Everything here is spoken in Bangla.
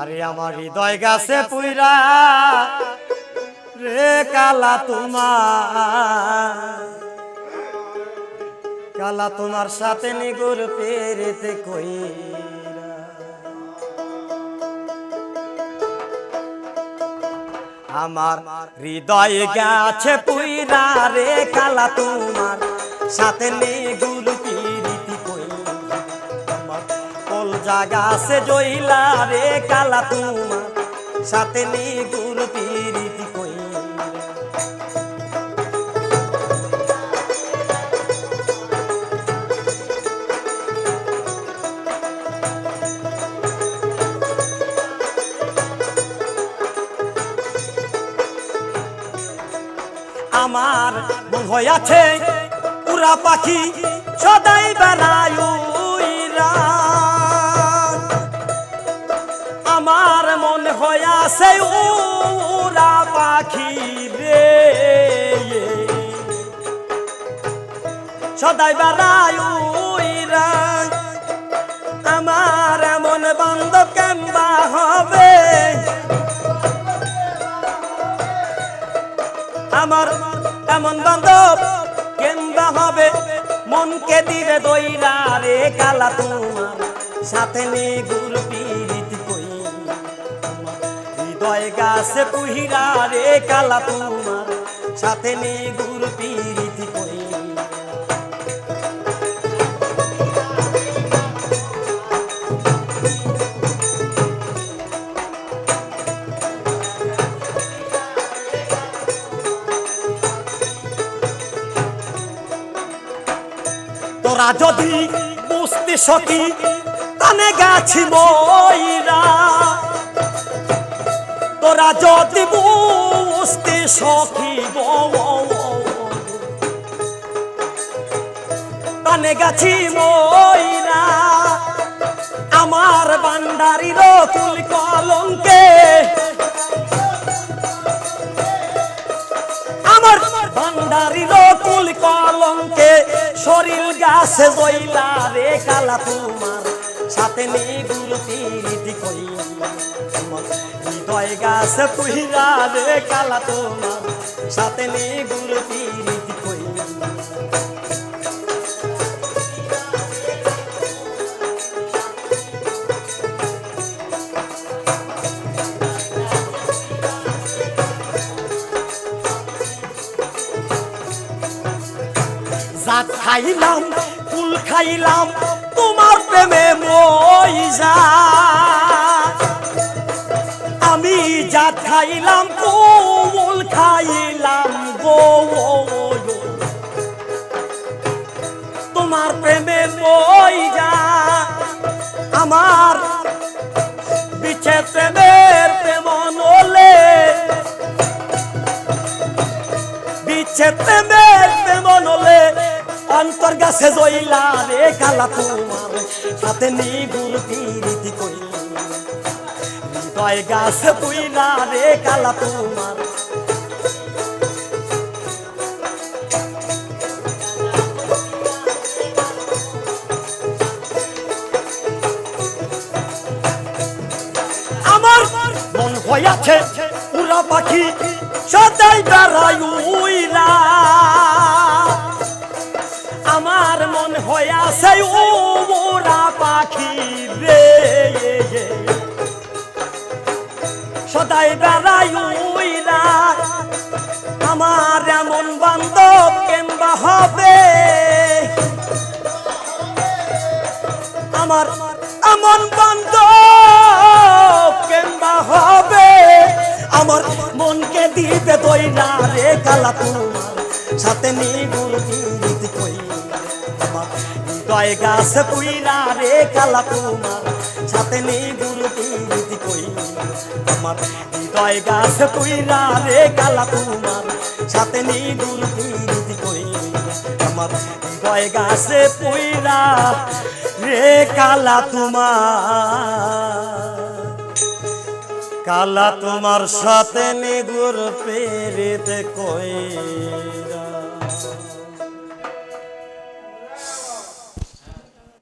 আরে আমার হৃদয় গাছে পুইরা রে কালা তোমার। কালা তোমার সাথে নিগুর পেরেতে কই আমার হৃদয় গাছে পুইরা রে কালা তোমার। সাথে নিগুর কল জাগাছে জইলা রে কালা তোমার সাথে নিগুর পিরিতি কইরা আমার মন হইয়াছে উড়া পাখি, সদাই বেড়ায়। আমার মন হইয়াছে উড়া পাখি রে সদাই বেড়ায়। আমার এমন বান্ধব কেম্বা হবে আমার এমন বান্ধব কেন্দা হবে মনকে দিবে দইরা রে কালা তোমার, সাথে নে গুর পীড়িত হৃদয় গাছে পুহিরা রে কালা তোমার। সাথে নে গুর পীড়িত কই। তোরা যদি বুঝতে সকি কানে গেছি ময়রা। তোরা যদি বুঝতে সখি কানে গেছি ময়রা আমার বান্ডারির কুল কলঙ্কে। আমার ভান্ডারির কুল কলঙ্কে, শরীর গাছে জইলা রে কালা তোমার। সাথে নেই গুরু পিরিতি কই আমার হৃদয় গাছে পুহিরা রে কালা তোমার। সাথে নেই গুরু পিরিতি কই জাত খাইলাম কুল খাইলাম, তোমার প্রেমে মইজা আমি জাত খাইলাম কুল খাইলাম গো তোমার প্রেমে মইজা আমার বিছে প্রেমের প্রেম নলে। বিচ্ছে প্রেমের প্রেম নলে। অন্তর গাছে জইলা রে কালা তোমার। সাথে নিগুর পিরিতি কই হৃদয় গাছে পুইলা রে কালা তোমার। আমার মন হইয়াছে উড়া পাখি, সদাই বেড়াই হইয়াছে উড়া পাখি রে। সদাই বেড়াই উইরা, আমার এমন বান্ধব কেমবা হবে? আমার এমন বান্ধব কেমবা হবে? আমার মনকে দিবে দইরা রে কালা তোমার, সাথে আমার হৃদয় গাছ পুইরা রে কালা তোমার সাথে নিগুর গীত কই আমার হৃদয় গাছ পুইরা রে কালা তোমার সাথে নিগুর গীত কই আমার হৃদয় গাছে পুইরা রে কালা তোমার কালা তোমার সাথে নিগুর পেরিতে কই